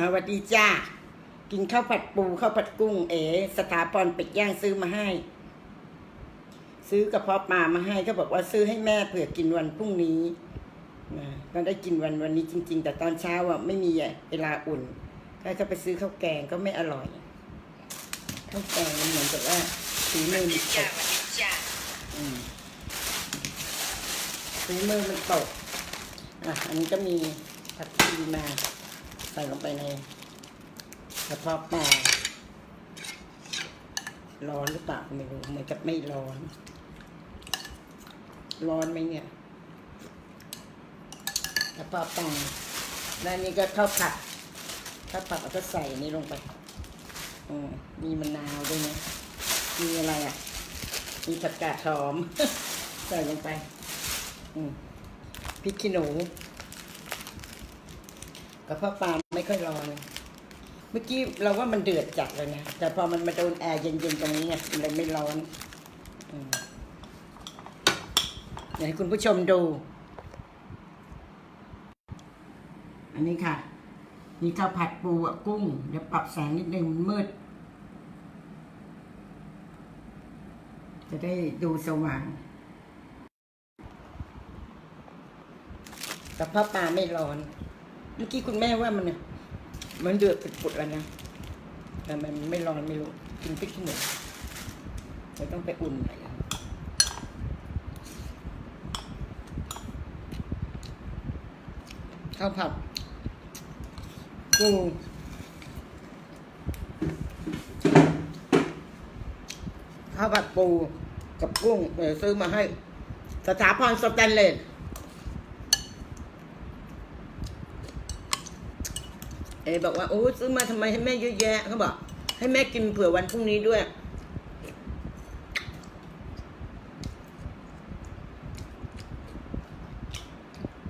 สวัสดีจ้า กินข้าวผัดปูข้าวผัดกุ้งเอ๋สถาพรเป็ดย่างซื้อมาให้ ซื้อกระเพาะปลามาให้เขาบอกว่าซื้อให้แม่เผื่อกินวันพรุ่งนี้นะก็ได้กินวันวันนี้จริง ๆ แต่ตอนเช้าอะไม่มีเวลาอุ่นถ้าจะไปซื้อข้าวแกงก็ไม่อร่อยข้าวแกงมันเหมือนกับว่าฝีมือมันตกอืมฝีมือมันตกอะอันนี้ก็มีผักชีมาใส่ลงไปในกระเพาะปลาร้อนหรือเปล่าไม่รู้เหมือนกับไม่ร้อน ร้อนไหมเนี่ยกระเพาะปลาแล้วนนี้ก็ข้าวผัดข้าวผัดเราก็ใส่นี่ลงไปอืมมีมะนาวด้วยนะมีอะไรอะ มีผักกาดหอม ใส่ลงไป อืมพริกขี้หนู กระเพาะปลาไม่ค่อยร้อนเมื่อกี้เราว่ามันเดือดจัดเลยนะ แต่พอมันมาโดนแอร์เย็นๆตรงนี้ไงมันเลยไม่ร้อนอมเดี๋ยวให้คุณผู้ชมดู อันนี้ค่ะมีข้าวผัดปูกุ้ง เดี๋ยวปรับแสงนิดนึงมันมืด จะได้ดูสว่างกระเพาะปลาไม่ร้อน เมื่อกี้คุณแม่ว่ามันเนี่ยมันเดือดปุดๆแล้วนะแต่มันไม่ร้อนไม่รู้กินพริกขี้หนูเราต้องไปอุ่นหน่อยข้าวผัดกุ้งข้าวผัดปูกับกุ้งเดี๋ยวซื้อมาให้ สถาพรสแตนเลส เอบอกว่าโอ้ซื้อมาทำไมให้แม่เยอะแยะเขาบอก ให้แม่กินเผื่อวันพรุ่งนี้ด้วย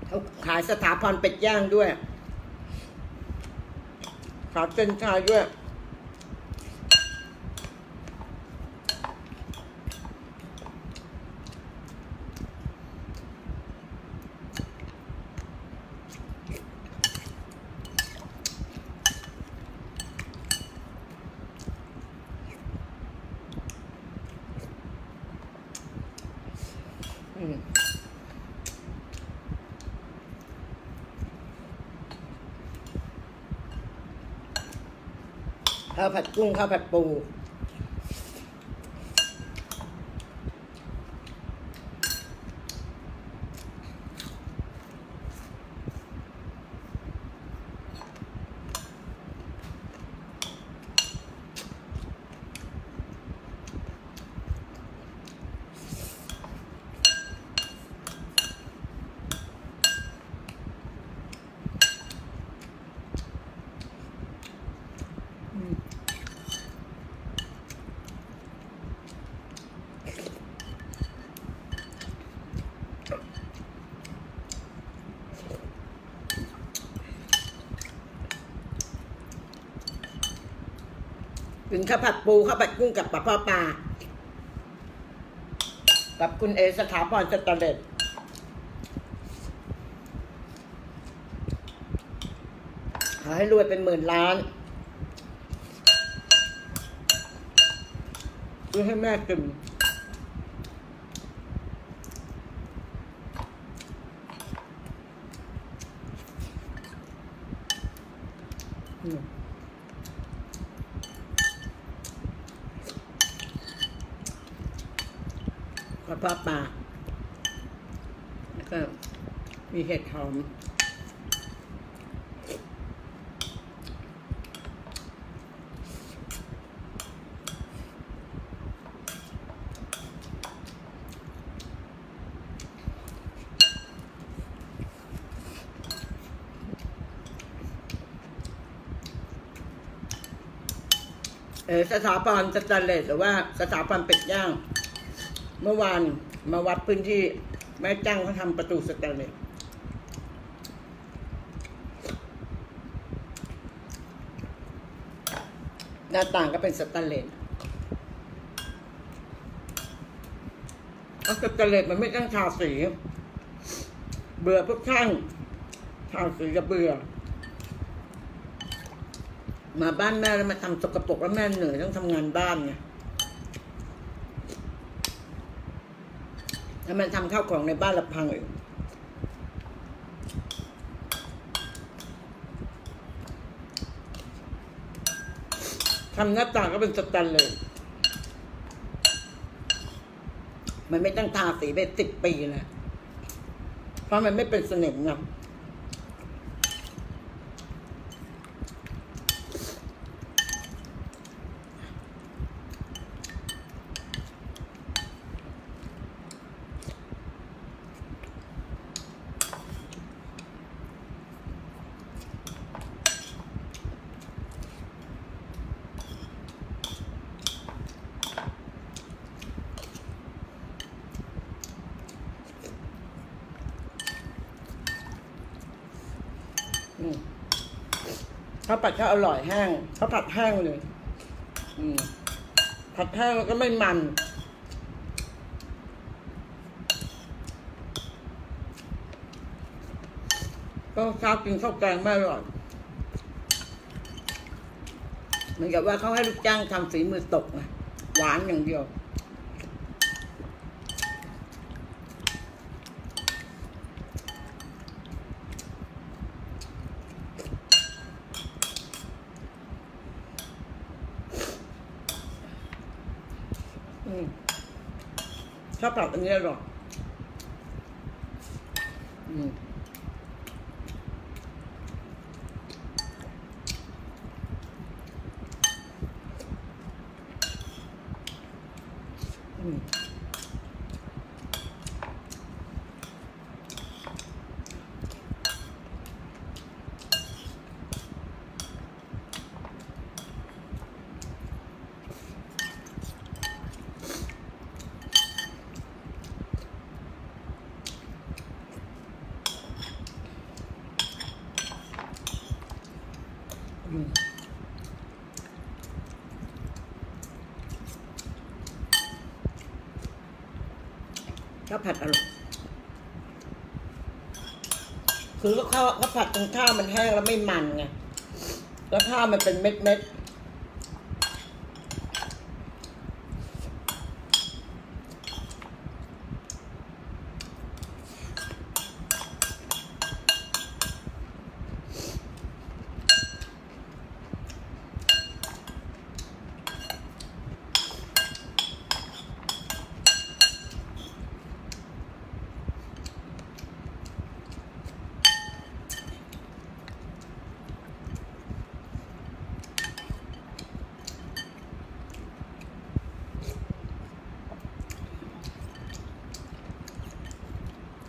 เขาขายสถาพรเป็ดย่างด้วยขายเส้นชายด้วย อืม ข้าวผัดกุ้งข้าวผัดปู ข้าวผัดปูข้าวผัดกุ้งกับปลาพ่อปลากับคุณเอสถาพรสตอเดตขอให้รวยเป็นหมื่นล้านซื้อให้แม่กินอืม กระ เพาะปลาแล้วก็มีเห็ดหอมเออสถาพรสแตนเลสหรือว่าสถาพรเป็ดย่าง เมื่อวานมาวัดพื้นที่ แม่จ้างเขาทำประตูสแตนเลสหน้าต่างก็เป็นสแตนเลสสแตนเลสมันไม่ต้องทาสี เบื่อพวกช่างทาสีก็เบื่อ มาบ้านแม่แล้วมาทำสกปรกแล้วแม่เหนื่อยต้องทำงานบ้านไง ถ้ามันทำข้าวของในบ้านละพังอีกทำหน้าต่างก็เป็นสแตนเลย มันไม่ต้องทาสีไปสิบปีนะ เพราะมันไม่เป็นสนิมนะ ข้าวผัดก็อร่อยแห้งข้าวผัดแห้งเลย อืมผัดแห้งแล้วก็ไม่มัน ก็เช้าวกินข้าวแกงไม่อร่อยเหมือนกับว่าเขาให้ลูกจ้างทำฝีมือตกนะหวานอย่างเดียว อืม ชอบผัด ข้าวผัดอร่อยคือข้าวข้าวผัดตรงข้าวมันแห้งแล้วไม่มันไงแล้วข้าวมันเป็นเม็ดเม็ดๆ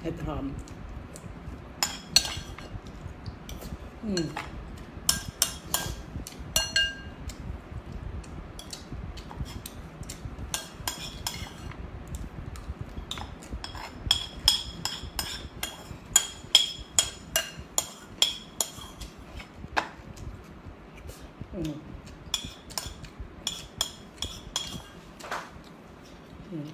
เห็ดหอม อืม อืม อืม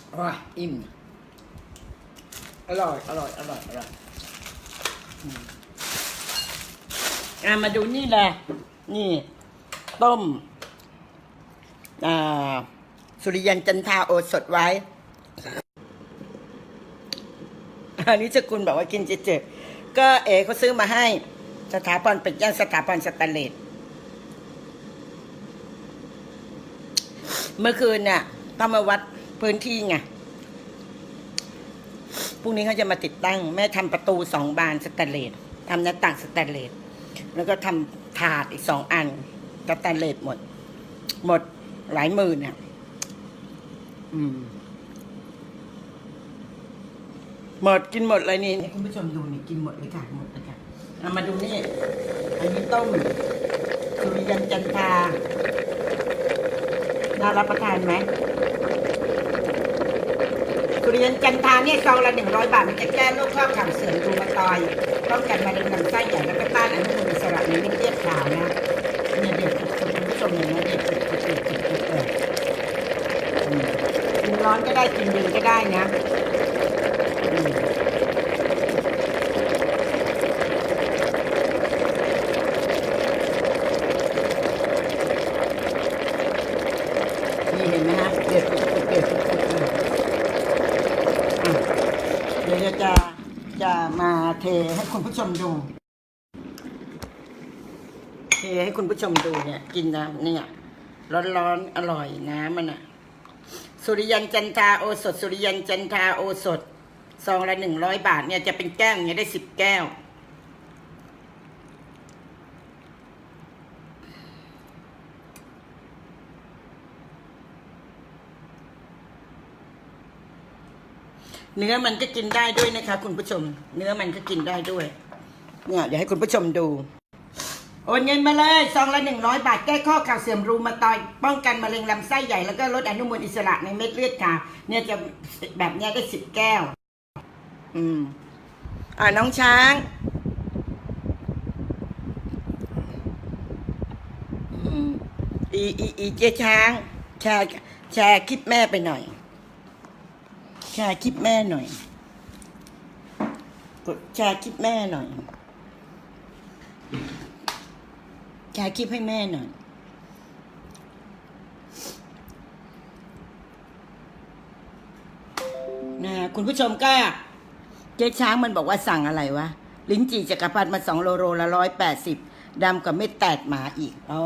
อ ร่อยอิ่ม อร่อย อร่อย อร่อย อร่อยอืมอะมาดูนี่แหละ นี่ ต้ม อ่า สุริยันจันทาโอสดไว้ อันนี้สกุลบอกว่ากินเจๆก็เอเขาซื้อมาให้สถาบันเป็ดย่างสถาบันสแตนเลสเมื่อคืนเนี่ยต้องมาวัด พื้นที่ไงพรุ่งนี้เขาจะมาติดตั้ง แม่ทำประตูสองบานสแตนเลสทำหน้าต่างสแตนเลสแล้วก็ทำถาดอีกสองอันสแตนเลสหมด หมดหลายหมื่นเนี่ยอืมหมดกินหมดเลยนี่ให้คุณผู้ชมดูนี่กินหมดเลยค่ะหมดเลยค่ะเอามาดูนี่อันนี้ต้มสุริยันจันทราน่ารับประทานไหม ทุเรียนจันทาเนี่ยซองละหนึ่งร้อยบาทมันจะแก้โรคข้อเข่าเสื่อมรูมาตอยป้องกันมะเร็งลำไส้ใหญ่แล้วก็ต้านอนุมูลอิสระในเม็ดเลือดขาวนะเนี่ยเด็กคุณผู้ชมเห็นไหมเด็ดสุดๆเด็ดสุดๆเลยอืมกินร้อนก็ได้กินเย็นก็ได้นะอืมนี่เห็นไหมฮะเด็ดสุดๆเด็ดสุดๆเลยอะเดี๋ยวจะจะมาเทให้ คุณผู้ชมดูเทให้คุณผู้ชมดูเนี่ย กินนะเนี่ยร้อนๆอร่อยน้ำมันอะสุริยันจันทาโอสด สุริยันจันทาโอสดซองละหนึ่งร้อยบาทเนี่ยจะเป็นแก้วอย่างเงี้ยได้สิบแก้ว เนื้อมันก็กินได้ด้วยนะคะ คุณผู้ชม เนื้อมันก็กินได้ด้วย เนี่ยเดี๋ยวให้คุณผู้ชมดู โอนเงินมาเลยซองละหนึ่งร้อยบาทแก้ข้อข่าวเสื่อมรูมาตอย ป้องกันมะเร็งลำไส้ใหญ่แล้วก็ลดอนุมูลอิสระในเม็ดเลือดขาวเนี่ยจะแบบเนี้ยได้สิบแก้ว อืม อ่าน้องช้างอีอีอีเจ๊ช้าง แชร์แชร์คลิปแม่ไปหน่อย ชร์คลิปแม่หน่อย กดแชร์คลิปแม่หน่อยแชร์คลิปให้แม่หน่อย นะคุณผู้ชมก็เจ๊ช้างมันบอกว่าสั่งอะไรวะ ลิ้นจี่จักรพรรดิมาสองโลโลละร้อยแปดสิบดำกับเม็ดแตดหมาอีก อ๋อ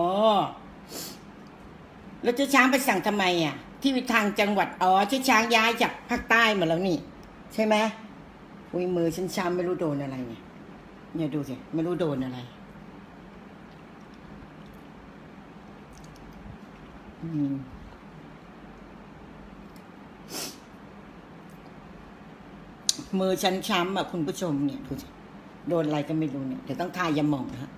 แล้วเจ๊ช้างไปสั่งทำไมอะ ที่ทางจังหวัดอ๋อเจ๊ช้างย้ายจากภาคใต้มาแล้วนี่ ใช่ไหมอุ้ยมือฉันช้ำไม่รู้โดนอะไรเนี่ยเนี่ยดูสิไม่รู้โดนอะไรอืมมือฉันช้ำอะคุณผู้ชมเนี่ยดูสิโดนอะไรก็ไม่รู้เนี่ยเดี๋ยวต้องทายาหม่องนะฮะ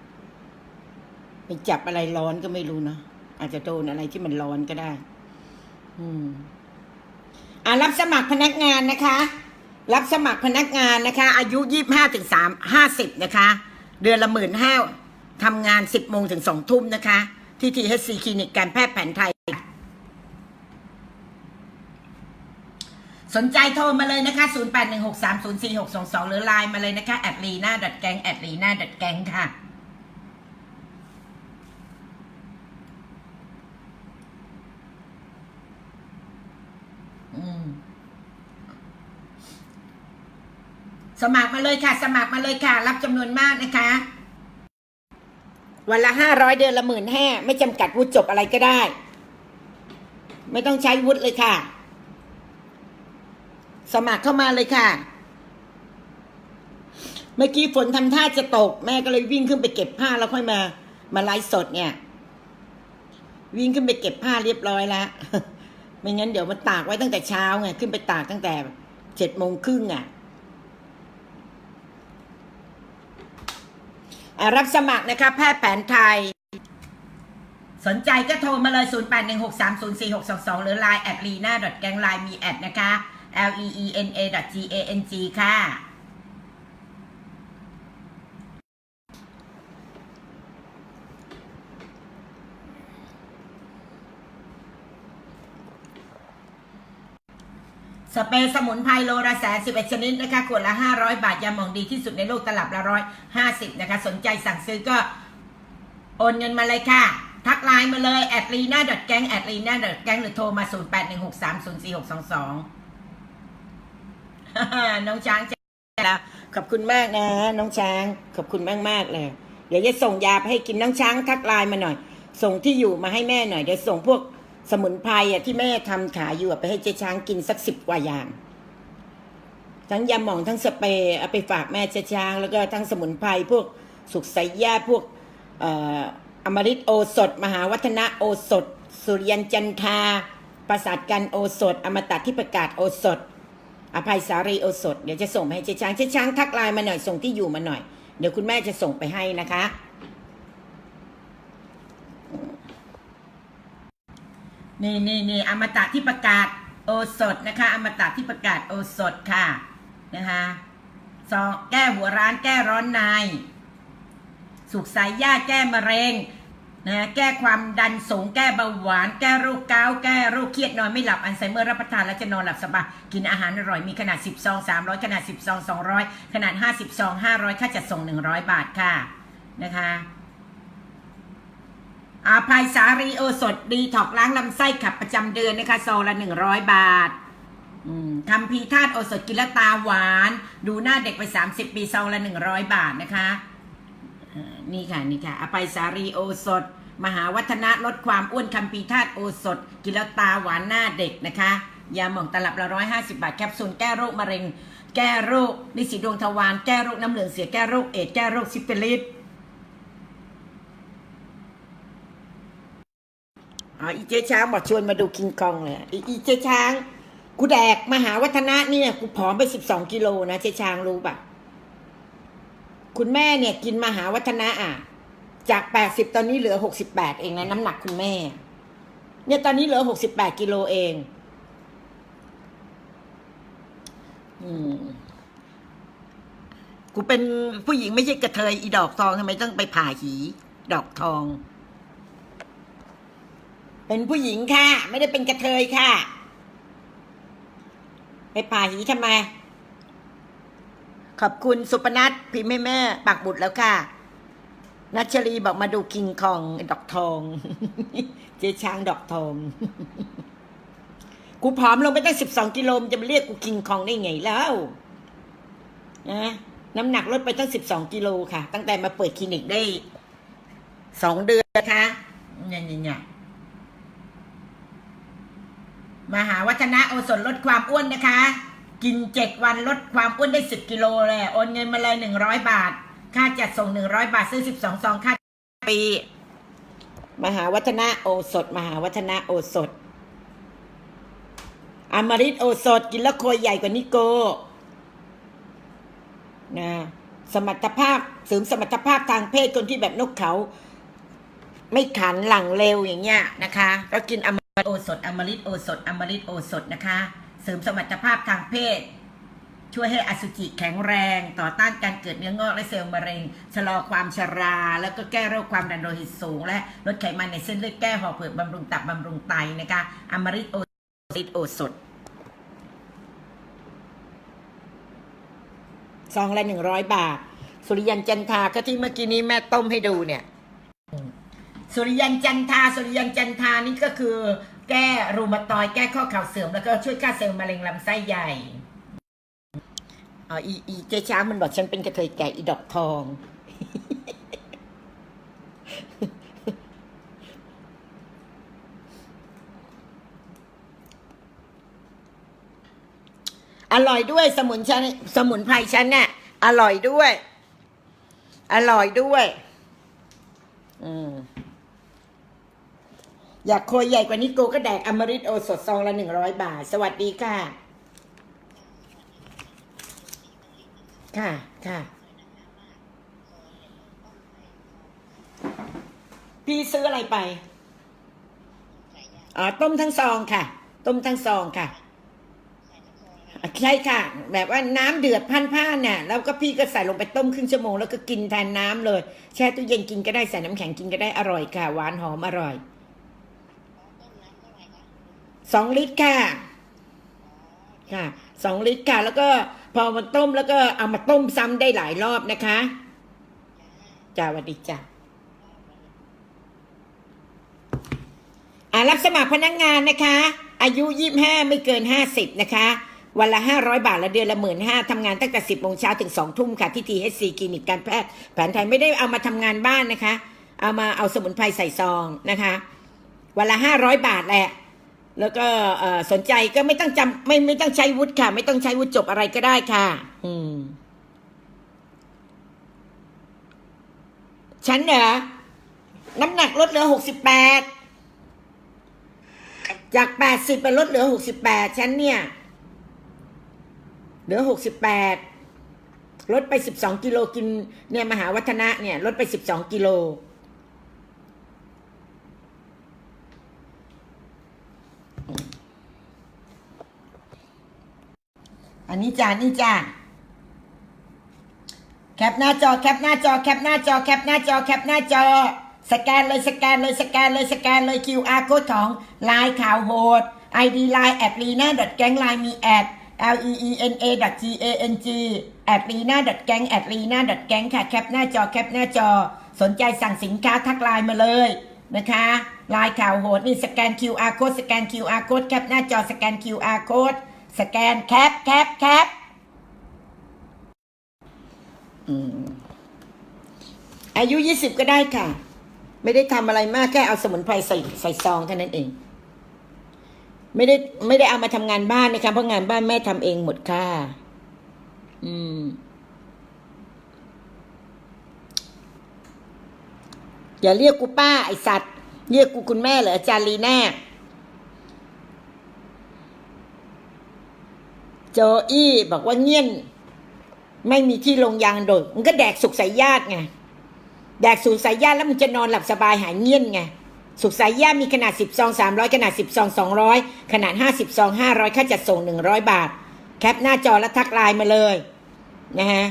ไปจับอะไรร้อนก็ไม่รู้เนาะอาจจะโดนอะไรที่มันร้อนก็ได้ อืมอ่ารับสมัครพนักงานนะคะ รับสมัครพนักงานนะคะ อายุยี่ห้าถึงสามห้าสิบนะคะ เดือนละหมื่นห้าทำงานสิบโมงถึงสองทุ่มนะคะ ที่ทีเฮซีคลินิกการแพทย์แผนไทย สนใจโทรมาเลยนะคะ 0816304622 หรือไลน์มาเลยนะคะ แอดลีน่าดัดแกงแอดลีน่าดัดแกงค่ะ อืม สมัครมาเลยค่ะ สมัครมาเลยค่ะ รับจำนวนมากนะคะ วันละห้าร้อยเดือนละหมื่นห้าไม่จำกัดวุฒิจบอะไรก็ได้ ไม่ต้องใช้วุฒิเลยค่ะ สมัครเข้ามาเลยค่ะ เมื่อกี้ฝนทำท่าจะตก แม่ก็เลยวิ่งขึ้นไปเก็บผ้าแล้วค่อยมา มาไลฟ์สดเนี่ย วิ่งขึ้นไปเก็บผ้าเรียบร้อยแล้วไม่งั้นเดี๋ยวมันตากไว้ตั้งแต่เช้าไงขึ้นไปตากตั้งแต่เจ็ดโมงครึ่งอะอะ รับสมัครนะคะแพทย์แผนไทย สนใจก็โทรมาเลย 0816304622 หรือ Line แอดลีน่าแกงไลน์มีแอดนะคะ L E E N A G A N G ค่ะ สเปรย์สมุนไพรโลละแสนสิบเอ็ดชนิดนะคะขวดละห้าร้อยบาท ยาหมองดีที่สุดในโลกตลับละร้อยห้าสิบนะคะ สนใจสั่งซื้อก็โอนเงินมาเลยค่ะ ทักไลน์มาเลยแอดลีน่าดอทแกงแอดลีน่าดอทแกงหรือโทรมา0 8 1 6 3 0 4 6 2 2น้องช้างจ้าขอบคุณมากนะน้องช้าง ขอบคุณมากมากเลย เดี๋ยวจะส่งยาไปให้กินน้องช้างทักไลน์มาหน่อย ส่งที่อยู่มาให้แม่หน่อยเดี๋ยวส่งพวก สมุนไพรอะที่แม่ทำขายอยู่ไปให้เจ๊ช้างกินสักสิบกว่าอย่าง ทั้งยาหมองทั้งสเปรย์เอาไปฝากแม่เจ๊ช้าง แล้วก็ทั้งสมุนไพรพวกสุกใสยาพวกอมฤตโอสถ มหาวัฒนะโอสถ สุริยันจันทาประสาทกันโอสถ อมตะที่ประกาศโอสถ อภัยสารีโอสถ เดี๋ยวจะส่งไปให้เจ๊ช้างเจ๊ช้างทักไลน์มาหน่อยส่งที่อยู่มาหน่อย เดี๋ยวคุณแม่จะส่งไปให้นะคะ นี่นี่นี่อมตะที่ประกาศโอสถนะคะ อมตะที่ประกาศโอสถค่ะนะคะซองแก้หัวร้านแก้ร้อนในสุกสายย่าแก้มะเร็งนะแก้ความดันสูงแก้เบาหวาน แก้โรคเกาต์แก้โรคเครียดนอนไม่หลับอัลไซเมอร์รับประทานแล้วจะนอนหลับสบายกินอาหารอร่อยมีขนาด 10 ซอง 300 ขนาด 10 ซอง 200 ขนาด 50 ซอง 500 ค่าจัดส่ง 100 บาทค่ะนะคะ อาภัยสารีโอสดดีถอกล้างลำไส้ขับประจำเดือนนะคะซองละ100บาทอืมคำพีธาตุโอสถกินล้วตาหวาน ดูหน้าเด็กไป30ปีซองละ100บาทนะคะนี่ค่ะนี่ค่ะอภัยสารีโอสถมหาวัฒนะลดความอ้วนคำพีธาตุโอสถกินล้วตาหวานหน้าเด็กนะคะยาหม่องตลับละร้อยห้าสิบาทแคปซูลแก้โรคมะเร็ง แก้โรคนิสิดวงทวารแก้โรคน้ำเหลืองเสียแก้โรคเอดแก้โรคซิฟิลิส อ๋ออีเจ๊ช้างบอกชวนมาดูคิงกองเลยอีอีเจ๊ช้าง กูแดกมหาวัฒนะเนี่ยกูผอมไปสิบสองกิโลนะเจ๊ช้างรู้ปะคุณแม่เนี่ย กินมหาวัฒนะอะ จากแปดสิบตอนนี้เหลือหกสิบแปดเองนะน้ำหนักคุณแม่ เนี่ยตอนนี้เหลือหกสิบแปดกิโลเอง อืมกูเป็นผู้หญิงไม่ใช่กระเทยอีดอกทองทำไมต้องไปผ่าหี ดอกทอง เป็นผู้หญิงค่ะ ไม่ได้เป็นกระเทยค่ะ ไปผ่าหีทำไม ขอบคุณสุปนัทพิมพ์ให้แม่ ปักบุตรแล้วค่ะ นัชรีบอกมาดูคิงคอง ดอกทอง เจ๊ช้างดอกทอง กูผอมลงไปตั้งสิบสองกิโลมจะมาเรียกกูคิงคองได้ไงแล้วนะน้ำหนักลดไปตั้งสิบสองกิโลค่ะ ตั้งแต่มาเปิดคลินิกได้สองเดือนนะคะเนี่ยเนี่ย มหาวัฒนะโอสถลดความอ้วนนะคะ กินเจ็ดวันลดความอ้วนได้สิบกิโลเลยโอนเงินมาเลยหนึ่งร้อยบาท ค่าจัดส่งหนึ่งร้อยบาทซื้อสิบสองซองค่าปี มหาวัฒนะโอสถ มหาวัฒนะโอสถอมฤตโอสถกินแล้วโคยใหญ่กว่านิโกนะสมรรถภาพเสริมสมรรถภาพทางเพศคนที่แบบนกเขา ไม่ขันหลังเร็วอย่างเงี้ยนะคะ ก็กินอม อสถอมฤตโอสถอมฤตโอสถนะคะ เสริมสมรรถภาพทางเพศ ช่วยให้อสุจิแข็งแรง ต่อต้านการเกิดเนื้องอกและเซลล์มะเร็ง ชะลอความชรา แล้วก็แก้โรคความดันโลหิตสูง และลดไขมันในเส้นเลือดแก้หอเผือกบำรุงตับบำรุงไตนะคะอมฤตโอฤตโอสถซองละหนึ่งร้อยบาท สุริยันจันทาก็ที่เมื่อกี้นี้แม่ต้มให้ดูเนี่ย สุริยันจันทา สุริยันจันทานี่ก็คือ แก้รูมาตอยแก้ข้อเข่าเสื่อมแล้วก็ช่วยฆ่าเซลล์มะเร็งลำไส้ใหญ่อ๋ออีอีเจ๊ช้างมันบอกฉันเป็นกระเทยแก่อีดอกทอง อร่อยด้วยสมุนฉันสมุนไพรฉันเนี่ยอร่อยด้วย อร่อยด้วย อืม อยากโคยใหญ่กว่านี้โกก็แดกอมฤตโอสดซองละหนึ่งร้อยบาท สวัสดีค่ะ ค่ะค่ะ พี่ซื้ออะไรไปอ๋อต้มทั้งซองค่ะ ต้มทั้งซองค่ะ ใช่ค่ะ แบบว่าน้ำเดือดพันผ้าเนี่ยแล้วก็พี่ก็ใส่ลงไปต้มครึ่งชั่วโมงแล้วก็กินแทนน้ำเลย แช่ตู้เย็นกินก็ได้ใส่น้ำแข็งกินก็ได้อร่อยค่ะ หวานหอมอร่อย สองลิตรค่ะ ค่ะสองลิตรค่ะ แล้วก็พอมันต้มแล้วก็เอามาต้มซ้ำได้หลายรอบนะคะจ้าวัสดีจ้าอ่ารับสมัครพนักงงานนะคะ อายุยี่ห้าไม่เกินห้าสิบนะคะ วันละห้าร้อยบาทละเดือนละหมื่นห้าทำงานตั้งแต่สิบโมงเช้าถึงสองทุ่มค่ะ ที่ทีเอสซีคลินิกการแพทย์แผนไทยไม่ได้เอามาทำงานบ้านนะคะ เอามาเอาสมุนไพรใส่ซองนะคะ วันละห้าร้อยบาทแหละ แล้วก็สนใจก็ไม่ต้องจำไม่ไม่ต้องใช้วุฒิค่ะ ไม่ต้องใช้วุฒิจบอะไรก็ได้ค่ะ อืม ฉันเหรอน้ำหนักลดเหลือหกสิบแปดจากแปดสิบไปลดเหลือหกสิบแปดฉันเนี่ย เหลือหกสิบแปดลดไปสิบสองกิโลกิน เนี่ยมหาวัฒนะเนี่ยลดไปสิบสองกิโล อันนี้จ้านี่จ้าแคปหน้าจอแคปหน้าจอแคปหน้าจอแคปหน้าจอแคปหน้าจอ สแกนเลยสแกนเลยสแกนเลยสแกนเลย QR code ของไลน์ข่าวโหด ID line at lina gang line มี at l e e n a g a n g at lina gang at lina gang ค่ะแคปหน้าจอแคปหน้าจอ สนใจสั่งสินค้าทักไลน์มาเลยนะคะไลน์ข่าวโหดนี่สแกน QR code สแกน QR code แคปหน้าจอสแกน QR code สแกนแคปแคปแคปอืมอายุ20ก็ได้ค่ะ ไม่ได้ทำอะไรมากแค่เอาสมุนไพรใส่ใส่ซองเท่านั้นเอง ไม่ได้ไม่ได้เอามาทำงานบ้านนะคะเพราะงานบ้านแม่ทำเองหมดค่ะ อืมอย่าเรียกกูป้าไอสัตว์ เรียกกูคุณแม่เหรออาจารย์ลีน่า โจอี้บอกว่าเงียน ไม่มีที่ลงยางโดดมันก็แดกสุกสายญาติไงแดกสูตรสายญาติแล้วมึงจะนอนหลับสบายหายเงียนไงสุกสายญาติมีขนาด 10ซอง300 ขนาด 10ซอง200 ขนาด 50ซอง500 ค่าจัดส่ง 100 บาท แคปหน้าจอแล้วทักไลน์มาเลยนะฮะ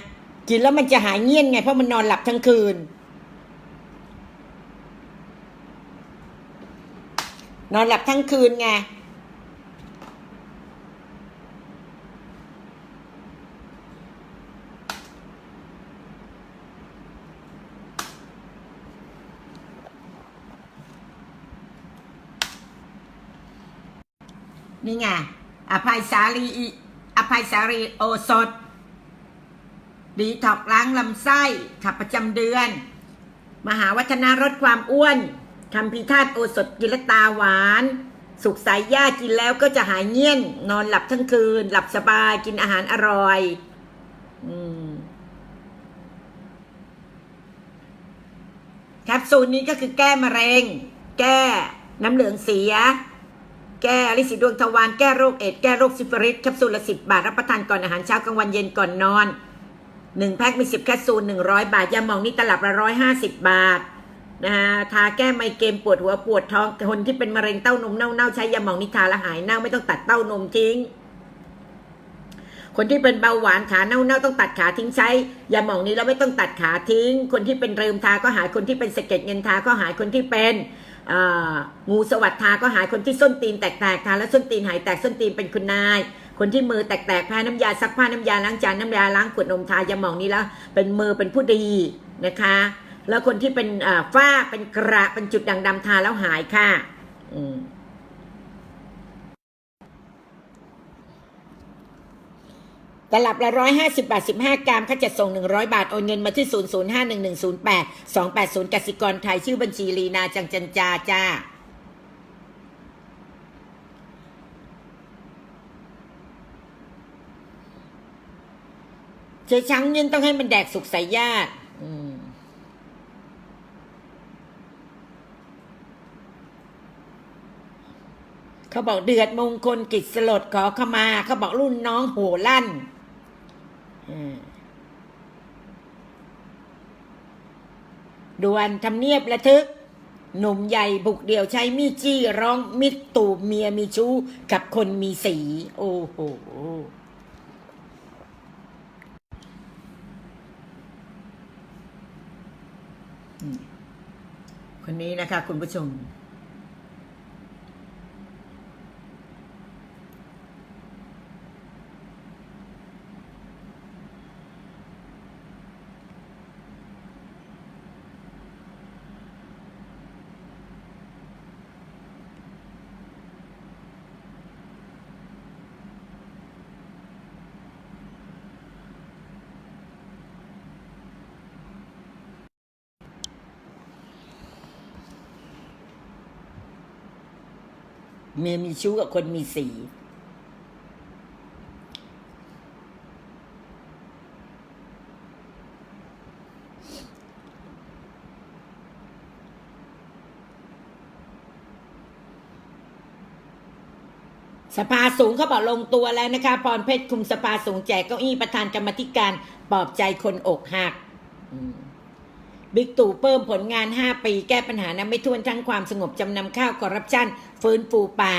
กินแล้วมันจะหายเงียนไง เพราะมันนอนหลับทั้งคืน นอนหลับทั้งคืนไง นี่ไงอภัยสาลีอภัยสาลีโอสดดีถอกล้างลำไส้ขับประจำเดือน มหาวัฒนารสความอ้วนคำพิธาตโอสถกินตาหวาน สุขสายย่ากินแล้วก็จะหายเงียน นอนหลับทั้งคืน หลับสบายกินอาหารอร่อยอแคปซูลนี้ก็คือแก้มะเร็ง แก้น้ำเหลืองเสีย แก้ลิสิดวงทวารแก้โรคเอดแก้โรคซิฟิลิสแคปซูลละสิบบาท รับประทานก่อนอาหารเช้ากลางวันเย็นก่อนนอนหนึ่งแพ็คมีสิบแคปซูลหนึ่งร้อยบาท ยาหมองนี่ตลับละร้อยห้าสิบบาทนะฮะทาแก้ไมเกรนปวดหัวปวดท้องคนที่เป็นมะเร็งเต้านมเน่าๆใช้ยาหมองนี่ทาละหายเน่าไม่ต้องตัดเต้านมทิ้ง คนที่เป็นเบาหวานขาเน่าๆต้องตัดขาทิ้งใช้ยาหมองนี้แล้วไม่ต้องตัดขาทิ้ง คนที่เป็นเริมทาก็หายคนที่เป็นสะเก็ดเงินทาก็หายคนที่เป็น งูสวัสดทาก็หายคนที่ส้นตีนแตกๆทาแล้วส้นตีนหายแตกส้นตีนเป็นคุณนาย คนที่มือแตกๆแพ้น้ำยาซักผ้าน้ำยาล้างจานน้ำยาล้างขวดนมทายาหมองนี้แล้ว เป็นมือเป็นผู้ดีนะคะ แล้วคนที่เป็นฝ้าเป็นกระเป็นจุดด่างดำทาแล้วหายค่ะ อืม ตลับละร้อยห้าสิบาทสิบห้ากรัมค่าจัดส่งหนึ่งร้อยบาท โอนเงินมาที่ศูนย์ศูนย์ห้าหนึ่งหนึ่งศูนย์แปดสองแปดศูนย์กสิกรไทย ชื่อบัญชีลีนาจังจันจาจ้าเจอช้างเงินต้องให้มันแดกสุกใส่ญาติเขาบอกเดือดมงคลกิจสลดขอขมา เขาบอกรุ่นน้องโหลั่น ด่วนทำเนียบระทึก หนุ่มใหญ่บุกเดี่ยวใช้มีดจี้ร้องมิดตูบเมียมีชู้กับคนมีสี โอ้โหคนนี้นะคะ คุณผู้ชม เมียมีชู้กับคนมีสี สภาสูงเขาบอกลงตัวแล้วนะคะ พรเพชรคุมสภาสูงแจกเก้าอี้ประธานกรรมธิการปลอบใจคนอกหัก บิ๊กตู่เพิ่มผลงาน 5 ปี แก้ปัญหาน้ำไม่ท่วนทั้งความสงบจำนำข้าวคอร์รัปชันฟื้นฟูป่า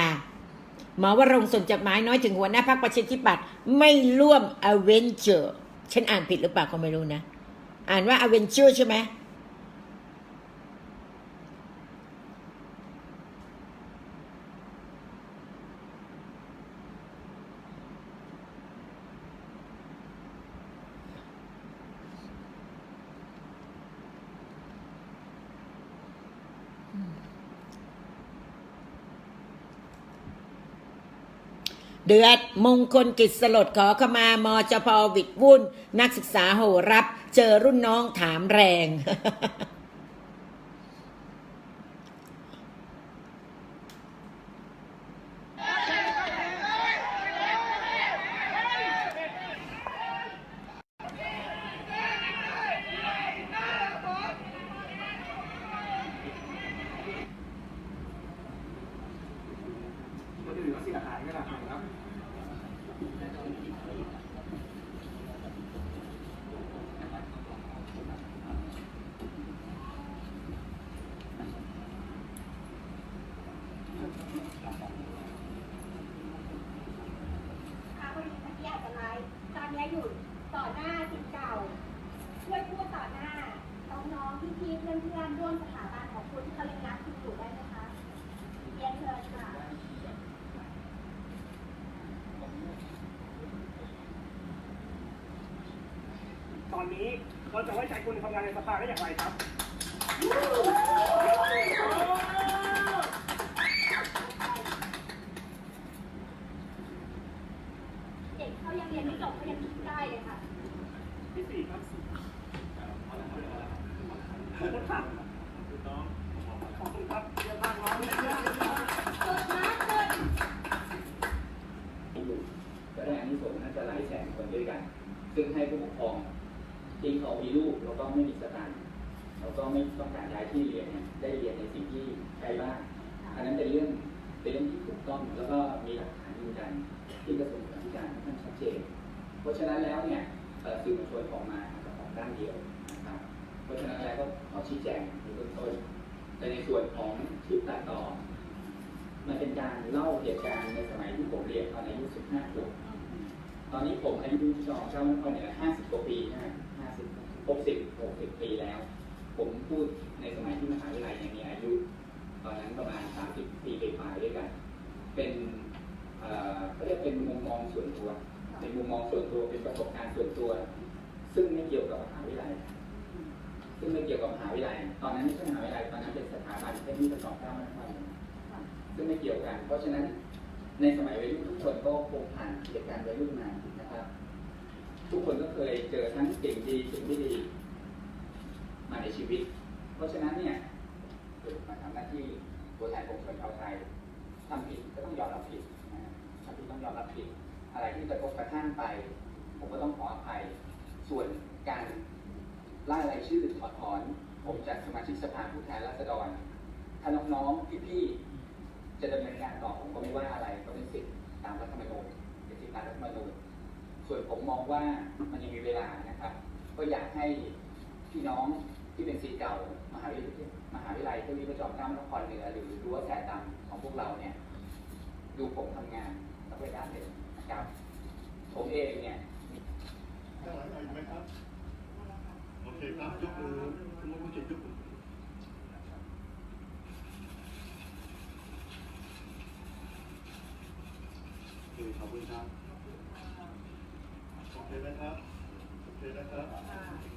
หมอวรงส่งจดหมายน้อยถึงหัวหน้าพรรคประชาธิปัตย์ไม่ร่วมอเวนเจอร์ฉันอ่านผิดหรือเปล่าก็ไม่รู้นะ อ่านว่าอเวนเจอร์ใช่ไหม เดือดมงคลกิจสลดขอขมามจพวิดวุ่น นักศึกษาโหรับ เจอรุ่นน้องถามแรง คนอื่นก็เสียหายขนาดไหนครับ ค่ะคนนี้ที่อาจจะไลฟ์ตอนนี้อยู่ต่อหน้าสิทธิ์เก่า ช่วยพูดต่อหน้าน้องๆพี่ๆเพื่อนๆร่วมสถาบันของคุณที่เขายังรักคุณอยู่ได้ไหมคะเรียนเชิญค่ะ ตอนนี้ เราจะไว้ใจคุณทำงานในสภาได้อย่างไรครับ เด็กเขายังเรียนไม่จบเขายังคิดได้เลยค่ะ ที่สี่ครับขอบคุณครับขอบคุณครับเยี่ยมมากน้องเยี่ยมมาก อยู่ก็ได้อานิสงส์น่าจะหลายแสนคนด้วยกัน ซึ่งให้ผู้ปกครองที่เขามีลูกแล้วก็ไม่มีสตางค์แล้วก็ไม่ต้องการย้ายที่เรียนเนี่ยได้เรียนในสิ่งที่ใกล้บ้านอันนั้นเป็นเรื่องเป็นเรื่องที่ถูกต้องแล้วก็มีหลักฐานยืนยันที่กระทรวงศึกษาธิการค่อนข้างชัดเจน เพราะฉะนั้นแล้วเนี่ยเอ่อสื่อมวลชนออกมากับของด้านเดียวนะครับ เพราะฉะนั้นแล้วก็ขอชี้แจงในเบื้องต้นแต่ใน ส่วนของคลิปตัดต่อ มันเป็นการเล่าเหตุการณ์ในสมัยที่ผมเรียนตอนอายุ15ขวบตอนนี้ผมอายุที่สองเจ้านครเนี่ย50กว่าปีนะ50 60 60ปีแล้ว ผมพูดในสมัยที่มหาวิทยาลัยยังมีอายุ ตอนนั้นประมาณ30ปีไปลายด้วยกัน เป็นเขาเรียกเป็นมุมมองส่วนตัว เป็นมุมมองส่วนตัวเป็นประสบการณ์ส่วนตัว ซึ่งไม่เกี่ยวกับมหาวิทยาลัย ซึ่งไม่เกี่ยวกับมหาวิทยาลัยตอนนั้นไม่ใช่มหาวิทยาลัยตอนนั้นเป็นสถาบันเทคนิคประกอบการนครหลวงซึ่งไม่เกี่ยวกัน เพราะฉะนั้นในสมัยวัยรุ่นทุกคนก็คงผ่านเหตุการณ์วัยรุ่นมานะครับ ทุกคนก็เคยเจอทั้งสิ่งดีสิ่งไม่ดีมาในชีวิต เพราะฉะนั้นเนี่ยเกิดมาทำหน้าที่ตัวแทนปวงชนชาวไทยทำผิดก็ต้องยอมรับผิดนะทำผิดต้องยอมรับผิด อะไรที่กระทบกระทั่งไป ผมก็ต้องขออภัยส่วนการ ล่ารายชื่อถอดถอน ผมจากสมาชิกสภาผู้แทนราษฎร ถ้าน้องๆพี่ๆจะดำเนินการต่อผมก็ไม่ว่าอะไรก็เป็นสิทธิ์ตามรัฐธรรมนูญเป็นสิทธิตามรัฐธรรมนูญส่วนผมมองว่ามันยังมีเวลานะครับ ก็อยากให้พี่น้องที่เป็นศิษย์เก่ามหาวิทยาลัยมหาวิทยาลัยเทคโนโลยีพระจอมเกล้านครเหนือหรือรั้วแสนดำของพวกเราเนี่ยดูผมทำงานแล้วไปด้านหนึ่งนะครับ ผมเองเนี่ยข้างหลังหน่อยไหมครับ เคครับยกมือคุณลุงผู้จิตยกมือโอเคขอบคุณครับโอเคนะครับโอเคนะครับ